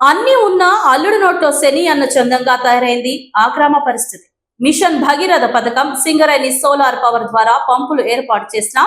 అన్ని ఉన్న అల్లుడు నోట్లో శని అన్న చందంగా తయారైంది. ఆక్రమ పరిస్థితి. మిషన్ భగీరథ పథకం సింగరేణి సోలార్ పవర్ ద్వారా పంపులు ఏర్పాటు చేసిన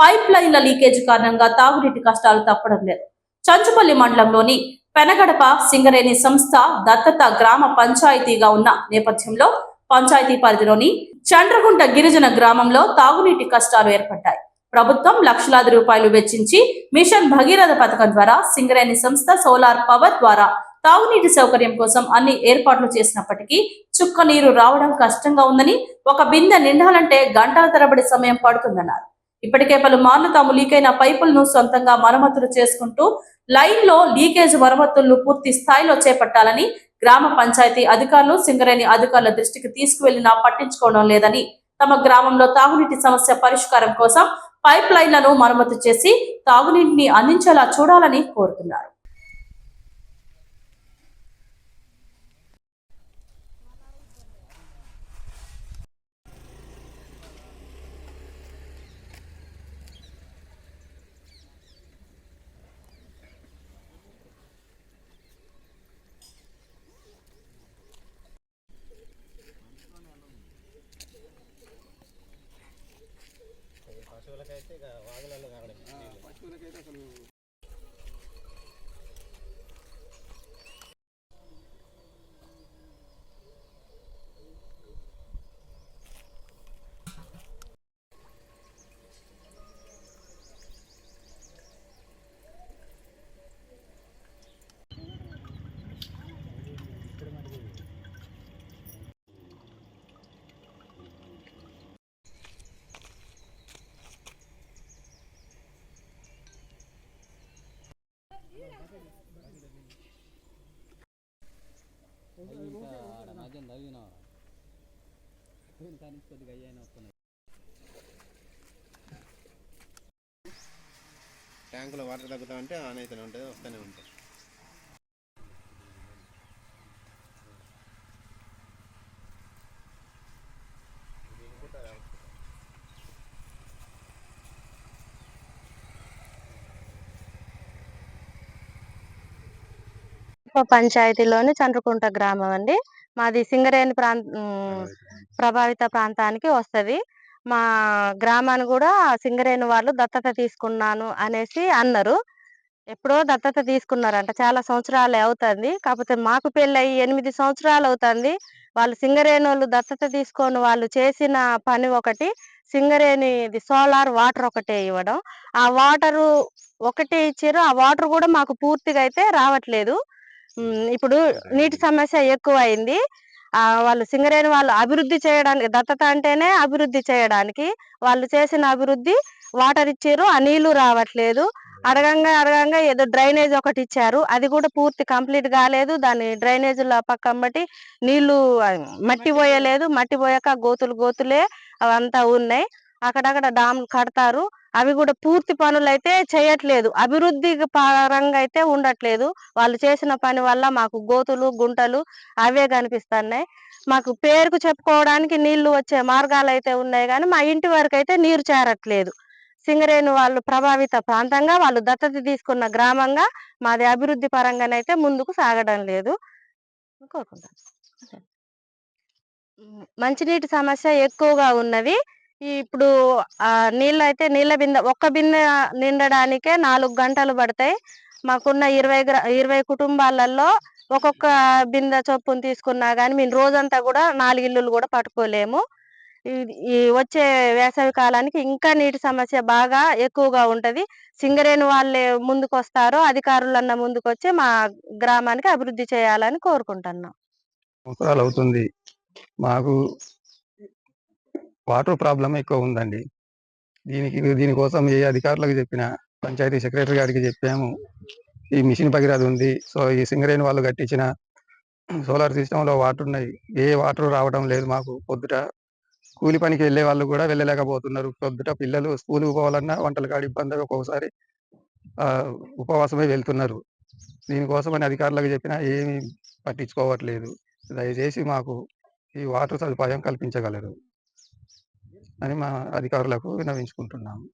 పైప్ లైన్ల లీకేజ్ కారణంగా తాగునీటి కష్టాలు తప్పడం లేదు. చంచుపల్లి మండలంలోని పెనగడప సింగరేణి సంస్థ దత్తత గ్రామ పంచాయతీగా ఉన్న నేపథ్యంలో పంచాయతీ పరిధిలోని చండ్రగుంట గిరిజన గ్రామంలో తాగునీటి కష్టాలు ఏర్పడ్డాయి. ప్రభుత్వం లక్షలాది రూపాయలు వెచ్చించి మిషన్ భగీరథ పథకం ద్వారా సింగరేణి సంస్థ సోలార్ పవర్ ద్వారా తాగునీటి సౌకర్యం కోసం అన్ని ఏర్పాట్లు చేసినప్పటికీ చుక్క నీరు రావడం కష్టంగా ఉందని ఒక బిందె నిండాలంటే గంటల తరబడి సమయం పడుతుందన్నారు. ఇప్పటికే పలుమార్లు తాము లీకైన పైపులను సొంతంగా మరమ్మతులు చేసుకుంటూ లైన్లో లీకేజ్ మరమ్మతులను పూర్తి స్థాయిలో చేపట్టాలని గ్రామ పంచాయతీ అధికారులు సింగరేణి అధికారుల దృష్టికి తీసుకువెళ్ళినా పట్టించుకోవడం లేదని తమ గ్రామంలో తాగునీటి సమస్య పరిష్కారం కోసం పైప్ లైన్లను మరమ్మతు చేసి తాగునీటిని అందించేలా చూడాలని కోరుతున్నారు. 这个完了那个 మధ్యం తవ్వినావు కానీ కొద్దిగా అయ్యాయినా వస్తున్నాయి ట్యాంకులో వాటర్ తగ్గుతా ఉంటే ఆన్ అవుతూనే ఉంటుంది వస్తూనే ఉంటాయి పంచాయతీలోని చంద్రకుంట గ్రామం అండి. మాది సింగరేణి ప్రాంత ప్రభావిత ప్రాంతానికి వస్తది. మా గ్రామాన్ని కూడా సింగరేణి వాళ్ళు దత్తత తీసుకున్నాను అనేసి అన్నారు. ఎప్పుడో దత్తత తీసుకున్నారంట. చాలా సంవత్సరాలు అవుతుంది. కాకపోతే మాకు పెళ్ళి అయ్యి ఎనిమిది సంవత్సరాలు అవుతుంది. వాళ్ళు సింగరేణి వాళ్ళు దత్తత తీసుకొని వాళ్ళు చేసిన పని ఒకటి సింగరేణి సోలార్ వాటర్ ఒకటే ఇవ్వడం. ఆ వాటరు ఒకటే ఇచ్చారు. ఆ వాటర్ కూడా మాకు పూర్తిగా అయితే రావట్లేదు. ఇప్పుడు నీటి సమస్య ఎక్కువ అయింది ఆ వాళ్ళు సింగరేణి వాళ్ళు అభివృద్ధి చేయడానికి దత్తత అంటేనే అభివృద్ధి చేయడానికి వాళ్ళు చేసిన అభివృద్ధి వాటర్ ఇచ్చారు ఆ నీళ్ళు రావట్లేదు. అడగంగా అడగంగా ఏదో డ్రైనేజ్ ఒకటి ఇచ్చారు. అది కూడా పూర్తి కంప్లీట్ కాలేదు. దాని డ్రైనేజ్ పక్కన బట్టి నీళ్ళు మట్టి పోయలేదు. మట్టి పోయాక గోతులు గోతులే అవంతా ఉన్నాయి. అక్కడక్కడ డామ్లు కడతారు. అవి కూడా పూర్తి పనులు అయితే చేయట్లేదు. అభివృద్ధి పరంగా అయితే ఉండట్లేదు. వాళ్ళు చేసిన పని వల్ల మాకు గోతులు గుంటలు అవే కనిపిస్తున్నాయి. మాకు పేరుకు చెప్పుకోవడానికి నీళ్ళు వచ్చే మార్గాలు అయితే ఉన్నాయి కానీ మా ఇంటి వరకు అయితే నీరు చేరట్లేదు. సింగరేణి వాళ్ళు ప్రభావిత ప్రాంతంగా వాళ్ళు దత్తత తీసుకున్న గ్రామంగా మాది అభివృద్ధి పరంగానైతే ముందుకు సాగడం లేదు. కోరుకుంటాను మంచినీటి సమస్య ఎక్కువగా ఉన్నది ఇప్పుడు నీళ్ళు అయితే నీళ్ళ బిందె ఒక్క బిందె నిండడానికే నాలుగు గంటలు పడతాయి. మాకున్న ఇరవై గ్రా ఇరవై కుటుంబాలలో ఒక్కొక్క బిందె చొప్పున తీసుకున్నా కానీ మేము రోజంతా కూడా నాలుగు ఇల్లులు కూడా పట్టుకోలేము. ఈ- వచ్చే వేసవి కాలానికి ఇంకా నీటి సమస్య బాగా ఎక్కువగా ఉంటది. సింగరేణి వాళ్ళే ముందుకు వస్తారో అధికారులన్న ముందుకు వచ్చి మా గ్రామానికి అభివృద్ధి చేయాలని కోరుకుంటున్నాం. అవుతుంది మాకు వాటర్ ప్రాబ్లం ఎక్కువ ఉందండి. దీనికి దీనికోసం ఏ అధికారులకు చెప్పిన పంచాయతీ సెక్రటరీ గారికి చెప్పాము. ఈ మిషన్ పగిరాది ఉంది. సో ఈ సింగరేణి వాళ్ళు కట్టించిన సోలార్ సిస్టంలో వాటర్ ఉన్నాయి. ఏ వాటర్ రావడం లేదు మాకు. పొద్దుట కూలి పనికి వెళ్ళే వాళ్ళు కూడా వెళ్ళలేకపోతున్నారు. పొద్దుట పిల్లలు స్కూల్కి పోవాలన్నా వంటలు కాడి ఇబ్బంది ఒక్కొక్కసారి ఆ, ఉపవాసమే వెళ్తున్నారు. దీనికోసమని అధికారులకు చెప్పినా ఏమీ పట్టించుకోవట్లేదు. దయచేసి మాకు ఈ వాటర్ సదుపాయం కల్పించగలరు. అని మా అధికారులకు వినవించుకుంటున్నాము